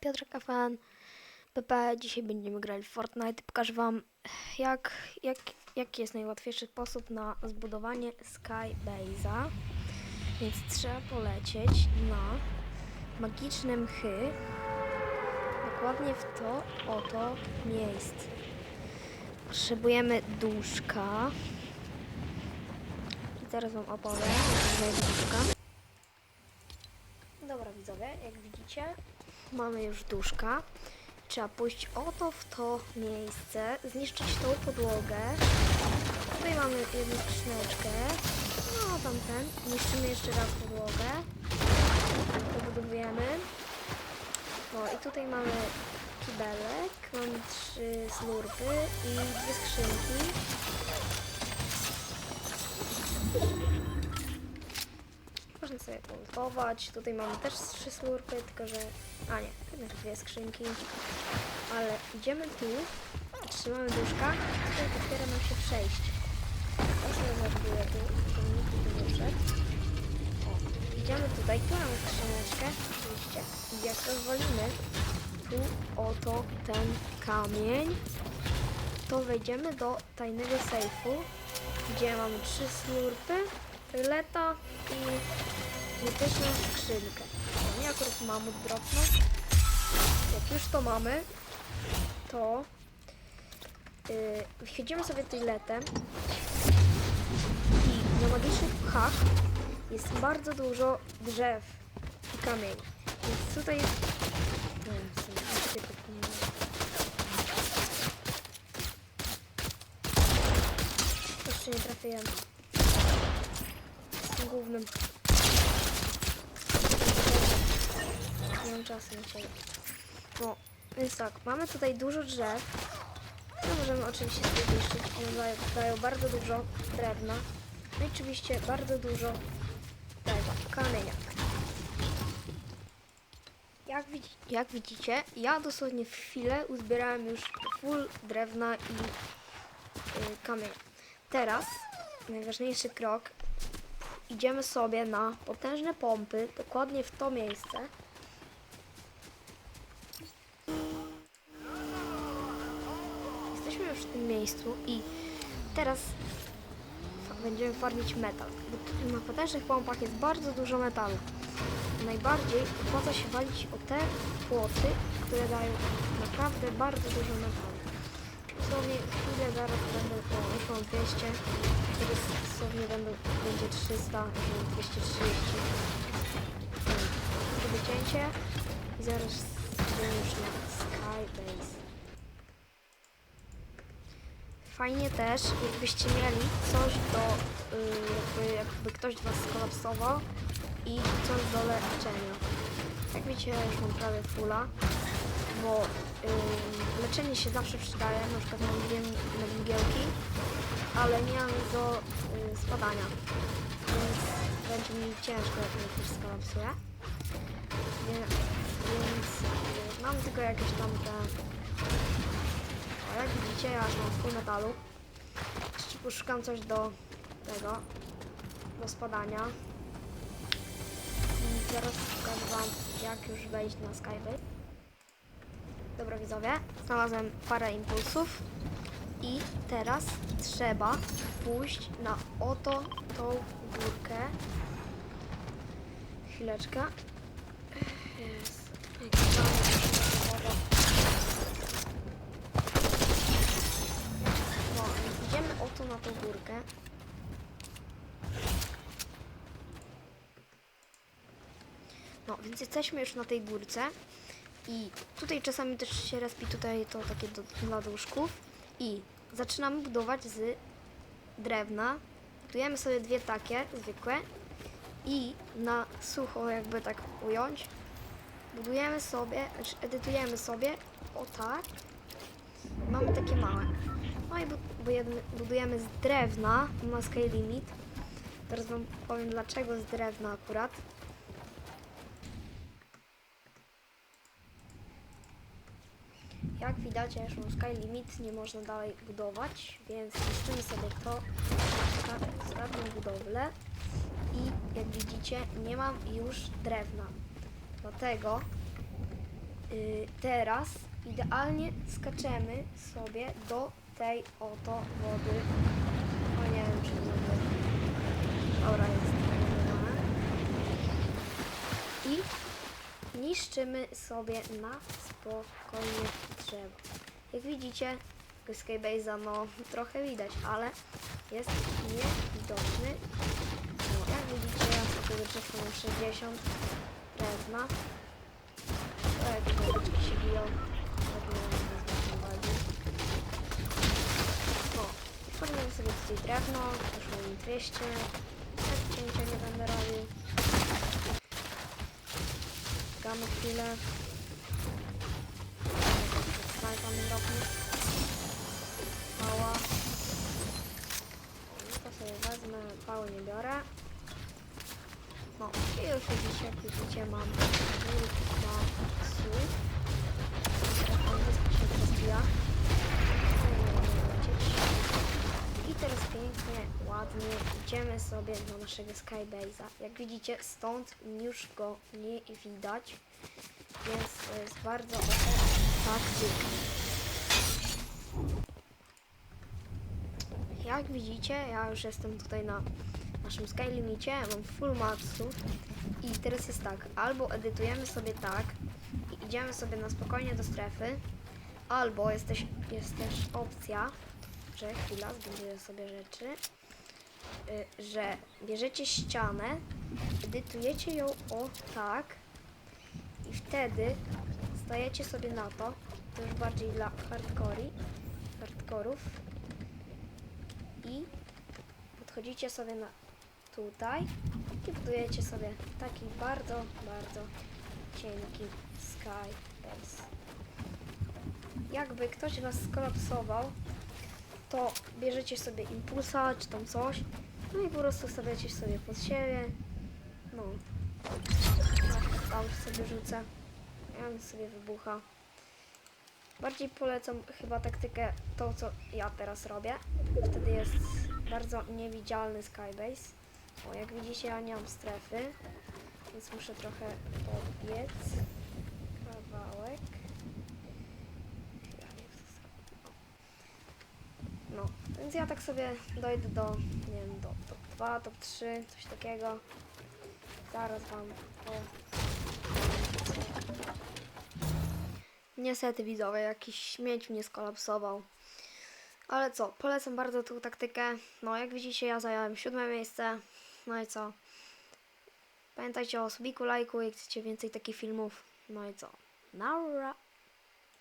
Piotrek Fan PP. Dzisiaj będziemy grali w Fortnite. Pokażę wam jak, jak, jaki jest najłatwiejszy sposób na zbudowanie Skybase'a. Więc trzeba polecieć na magiczne mchy. Dokładnie w to oto miejsce. Potrzebujemy duszka. I zaraz wam opowiem, jak znajdę duszka. Dobra widzowie, jak widzicie, mamy już duszka. Trzeba pójść oto w to miejsce, zniszczyć tą podłogę. Tutaj mamy jedną skrzyneczkę. No tamten. Niszczymy jeszcze raz podłogę. Dobudowujemy. O i tutaj mamy kibelek, mamy trzy slurpy i dwie skrzynki. Sobie. Tutaj mamy też trzy slurpy, tylko że... A nie, jednak dwie skrzynki. Ale idziemy tu, trzymamy duszka i otwiera nam się przejście. Sobie zabuduję tu, żeby nikt tu nie wszedł. O, idziemy tutaj, tu mamy skrzyneczkę, oczywiście. I jak rozwalimy tu oto ten kamień, to wejdziemy do tajnego sejfu, gdzie mamy trzy slurpy, ryleta i mityczną skrzynkę. No nie akurat mamut dropnął. Jak już to mamy, to yy, wchodzimy sobie tyletem i na magicznych pchach jest bardzo dużo drzew i kamieni. Więc tutaj jest... Jeszcze nie trafiłem. Głównym. Na ciebie. No, więc tak, mamy tutaj dużo drzew. No możemy oczywiście sobie zniszczyć. One dają, dają bardzo dużo drewna. No i oczywiście bardzo dużo tego, kamienia. Jak, widzi, jak widzicie, ja dosłownie w chwilę uzbierałem już full drewna i y, kamienia. Teraz najważniejszy krok. Idziemy sobie na potężne pompy, dokładnie w to miejsce. W tym miejscu i teraz będziemy farmić metal. Bo na potężnych pompach jest bardzo dużo metalu. Najbardziej opłaca się walić o te płoty, które dają naprawdę bardzo dużo metalu. Dosłownie chwilę zaraz będę, o już mam 200, teraz dosłownie będą, będzie 300, będzie 230. To wycięcie i zaraz będę już na Skybase. Fajnie też, jakbyście mieli coś do, y, jakby, jakby ktoś was skolapsował i coś do leczenia. Jak wiecie, ja już mam prawie fulla, bo y, leczenie się zawsze przydaje, na przykład mam dwie mgiełki, ale nie mam do y, spadania, więc będzie mi ciężko, jak mnie skolapsuje. Więc y, mam tylko jakieś tam te o, jak widzicie, ja już mam full metalu. Jeszcze poszukam coś do tego, do spadania. I zaraz pokażę wam, jak już wejść na Skybase. Dobra widzowie, znalazłem parę impulsów. I teraz trzeba pójść na oto tą górkę. Chwileczkę. Jest. Jak tam, No, idziemy oto na tą górkę. No, więc jesteśmy już na tej górce. I tutaj czasami też się respi tutaj to takie do, dla duszków. I zaczynamy budować z drewna. Budujemy sobie dwie takie zwykłe. I na sucho jakby tak ująć. Budujemy sobie, znaczy edytujemy sobie o tak. Mamy takie małe. No i bu- budujemy- budujemy z drewna, ma scale limit. Teraz wam powiem dlaczego z drewna akurat. Jak widać, mam sky limit, nie można dalej budować, więc niszczymy sobie to, ostatnią budowlę i jak widzicie, nie mam już drewna. Dlatego y, teraz idealnie skaczemy sobie do tej oto wody. O nie wiem, czy mogę. Dobra, jest. I niszczymy sobie na spokojnie Jak widzicie, Skybase'a no trochę widać, ale jest niewidoczny. No, jak widzicie, ja sobie drzewko mam 60 drewna. To jakieś małyczki się biją. Formujemy sobie tutaj drewno, poszło mi 200. Tak cięcia nie będę robił. Czekamy chwilę. Robi. Pała. To sobie wezmę, pały nie biorę. No i już widzicie, jak widzicie mam na psu. On wyspa się rozbija. I teraz pięknie, ładnie idziemy sobie do naszego Skybase'a. Jak widzicie, stąd już go nie widać, więc to jest bardzo oto taktyka. Jak widzicie, ja już jestem tutaj na naszym Skylimicie, mam full maxów i teraz jest tak, albo edytujemy sobie tak i idziemy sobie na spokojnie do strefy, albo jest też, jest też opcja, że chwila, zbędę sobie rzeczy, y, że bierzecie ścianę, edytujecie ją o tak i wtedy stajecie sobie na to, to już bardziej dla hardcori, hardkorów i podchodzicie sobie na tutaj i budujecie sobie taki bardzo, bardzo cienki sky base. Jakby ktoś was skolapsował, to bierzecie sobie impulsa czy tam coś, no i po prostu stawiacie sobie pod siebie. No. Tam sobie rzucę. On sobie wybucha. Bardziej polecam chyba taktykę tą, co ja teraz robię. Wtedy jest bardzo niewidzialny skybase. O, jak widzicie, ja nie mam strefy, więc muszę trochę podbiec. Kawałek. No, więc ja tak sobie dojdę do, nie wiem, do top 2, top 3, coś takiego. Zaraz wam o. Niestety widzowie, jakiś śmieć mnie skolapsował. Ale co, polecam bardzo tą taktykę. No, jak widzicie, ja zająłem siódme miejsce. No i co? Pamiętajcie o subiku, lajku, jak chcecie więcej takich filmów. No i co? Naura!